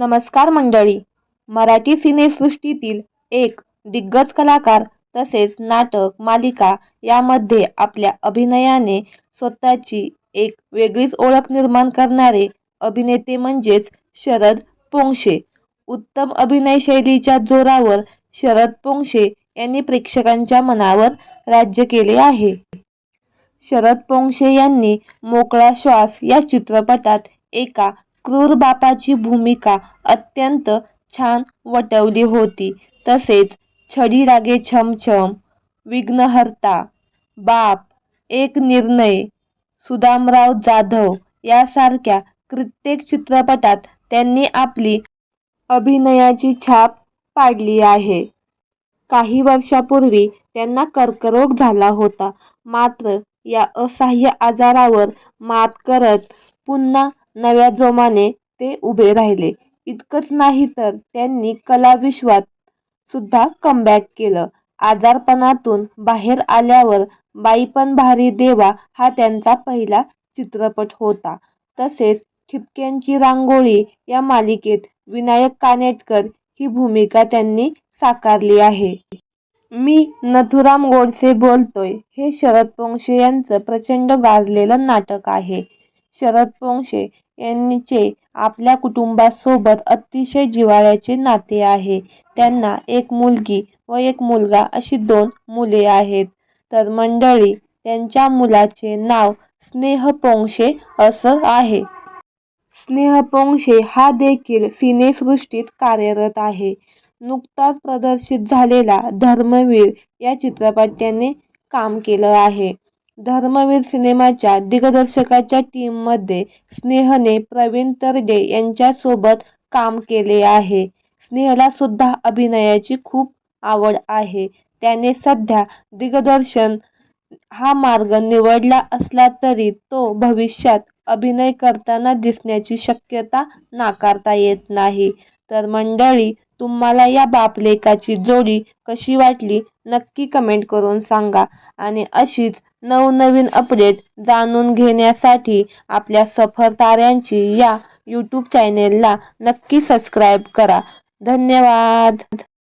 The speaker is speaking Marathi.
नमस्कार मंडळी. मराठी सिनेसृष्टीतील एक दिग्गज कलाकार तसेच नाटक मालिका यामध्ये आपल्या अभिनयाने स्वतःची एक वेगळीच ओळख निर्माण करणारे अभिनेते म्हणजेच शरद पोंक्षे उत्तम अभिनयशैलीच्या जोरावर शरद पोंक्षे यांनी प्रेक्षकांच्या मनावर राज्य केले आहे. शरद पोंक्षे यांनी मोकळा श्वास या चित्रपटात एका क्रूर बापाची भूमिका अत्यंत छान वटवली होती. तसेच छडी रागे छमछम विघ्नहर्ता बाप एक निर्णय सुदामराव जाधव यासारख्या कित्येक चित्रपटात त्यांनी आपली अभिनयाची छाप पाडली आहे. काही वर्षापूर्वी त्यांना कर्करोग झाला होता. मात्र या असह्य आजारावर मात करत पुन्हा नव्या जोमाने ते उभे राहिले. इतकंच नाही तर त्यांनी कलाविश्वात सुद्धा कमबॅक केलं. आजारपणातून बाहेर आल्यावर बाईपण भारी देवा हा त्यांचा पहिला चित्रपट होता. तसेच ठिपक्यांची रांगोळी या मालिकेत विनायक कानेटकर ही भूमिका त्यांनी साकारली आहे. मी नथुराम गोडसे बोलतोय हे शरद पोंक्षे यांचं प्रचंड गाजलेलं नाटक आहे. शरद पोंक्षे यांचे आपल्या कुटुंबासोबत अतिशय जिव्हाळ्याचे नाते आहे. त्यांना एक मुलगी व एक मुलगा अशी दोन मुले आहेत. तर मंडळी त्यांच्या मुलाचे नाव स्नेह पोंक्षे असं आहे. स्नेह पोंक्षे हा देखील सिनेसृष्टीत कार्यरत आहे. नुकताच प्रदर्शित झालेला धर्मवीर या चित्रपट त्याने काम केलं आहे. धर्मवीर सिनेमाच्या दिग्दर्शकाच्या टीममध्ये स्नेहने प्रवीण तरडे यांच्यासोबत काम केले आहे. स्नेहला सुद्धा अभिनयाची खूप आवड आहे. त्याने सध्या दिग्दर्शन हा मार्ग निवडला असला तरी तो भविष्यात अभिनय करताना दिसण्याची शक्यता नाकारता येत नाही. तर मंडळी तुम्हाला या बापलेकाची जोडी कशी वाटली? नक्की कमेंट करून सांगा. आणि अशीच नवनवीन अपडेट जाणून घेण्यासाठी आपल्या सफर ताऱ्यांची या यूट्यूब चॅनेलला नक्की सबस्क्राईब करा. धन्यवाद.